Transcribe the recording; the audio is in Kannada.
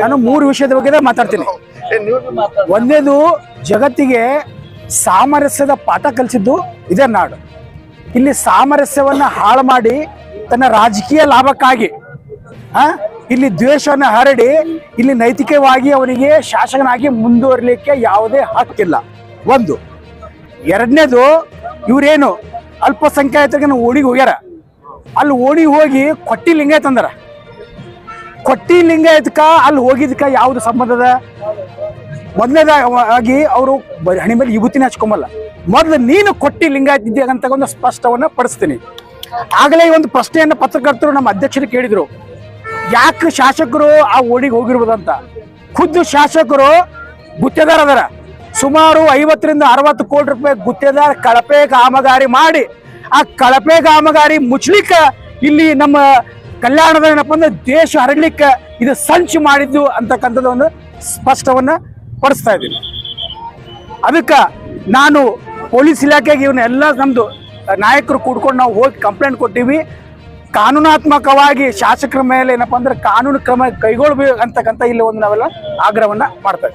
ನಾನು ಮೂರು ವಿಷಯದ ಬಗ್ಗೆ ಮಾತಾಡ್ತೀನಿ. ಒಂದೇದು, ಜಗತ್ತಿಗೆ ಸಾಮರಸ್ಯದ ಪಾಠ ಕಲಿಸಿದ್ದು ಇದೇ ನಾಡು. ಇಲ್ಲಿ ಸಾಮರಸ್ಯವನ್ನ ಹಾಳು ಮಾಡಿ ತನ್ನ ರಾಜಕೀಯ ಲಾಭಕ್ಕಾಗಿ ಇಲ್ಲಿ ದ್ವೇಷವನ್ನು ಹರಡಿ, ಇಲ್ಲಿ ನೈತಿಕವಾಗಿ ಅವನಿಗೆ ಶಾಸಕನಾಗಿ ಮುಂದುವರಿಲಿಕ್ಕೆ ಯಾವುದೇ ಹಕ್ಕಿಲ್ಲ. ಒಂದು. ಎರಡನೇದು, ಇವರೇನು ಅಲ್ಪಸಂಖ್ಯಾತರಿಗೆ ಓಣಿಗೆ ಹೋಗ್ಯಾರ. ಅಲ್ಲಿ ಓಡಿ ಹೋಗಿ ಕೊಟ್ಟಿ ಅಂದಾರ ಕೊಟ್ಟಿ ಲಿಂಗಾಯತ್ಕ ಅಲ್ಲಿ ಹೋಗಿದ್ಕ ಯಾವ್ದು ಸಂಬಂಧದ ಮೊದಲನೇದಾಗಿ ಅವರು ಹಣಿ ಮೇಲೆ ವಿಭೂತಿನ ಹಚ್ಕೊಂಬಲ್ಲ. ಮೊದಲು ನೀನು ಕೊಟ್ಟಿ ಲಿಂಗಾಯತ್ ಅಂತ ಒಂದು ಸ್ಪಷ್ಟವನ್ನ ಪಡಿಸ್ತೀನಿ. ಆಗಲೇ ಒಂದು ಪ್ರಶ್ನೆಯನ್ನು ಪತ್ರಕರ್ತರು ನಮ್ಮ ಅಧ್ಯಕ್ಷರು ಕೇಳಿದ್ರು. ಯಾಕೆ ಶಾಸಕರು ಆ ಓಣಿಗೆ ಹೋಗಿರ್ಬೋದಂತ ಖುದ್ದು ಶಾಸಕರು ಗುತ್ತೇದಾರ ಅದರ. ಸುಮಾರು ಐವತ್ತರಿಂದ ಅರವತ್ತು ಕೋಟಿ ರೂಪಾಯಿ ಗುತ್ತೇದಾರ ಕಳಪೆ ಕಾಮಗಾರಿ ಮಾಡಿ, ಆ ಕಳಪೆ ಕಾಮಗಾರಿ ಮುಚ್ಲಿಕ್ಕೆ ಇಲ್ಲಿ ನಮ್ಮ ಕಲ್ಯಾಣದ ಏನಪ್ಪ ಅಂದ್ರೆ ದೇಶ ಹರಡ್ಲಿಕ್ಕೆ ಇದು ಸಂಚು ಮಾಡಿದ್ದು ಅಂತಕ್ಕಂಥದ್ದು ಒಂದು ಸ್ಪಷ್ಟವನ್ನ ಪಡಿಸ್ತಾ ಇದ್ದೀನಿ. ಅದಕ್ಕೆ ನಾನು ಪೊಲೀಸ್ ಇಲಾಖೆಗೆ ಇವನ್ನೆಲ್ಲ ನಮ್ಮದು ನಾಯಕರು ಕೂಡ್ಕೊಂಡು ನಾವು ಹೋಗಿ ಕಂಪ್ಲೇಂಟ್ ಕೊಟ್ಟಿವಿ. ಕಾನೂನಾತ್ಮಕವಾಗಿ ಶಾಸಕರ ಮೇಲೆ ಏನಪ್ಪ ಅಂದ್ರೆ ಕಾನೂನು ಕ್ರಮ ಕೈಗೊಳ್ಬೇಕು ಅಂತಕ್ಕಂಥ ಇಲ್ಲಿ ಒಂದು ನಾವೆಲ್ಲ ಆಗ್ರಹವನ್ನ ಮಾಡ್ತಾ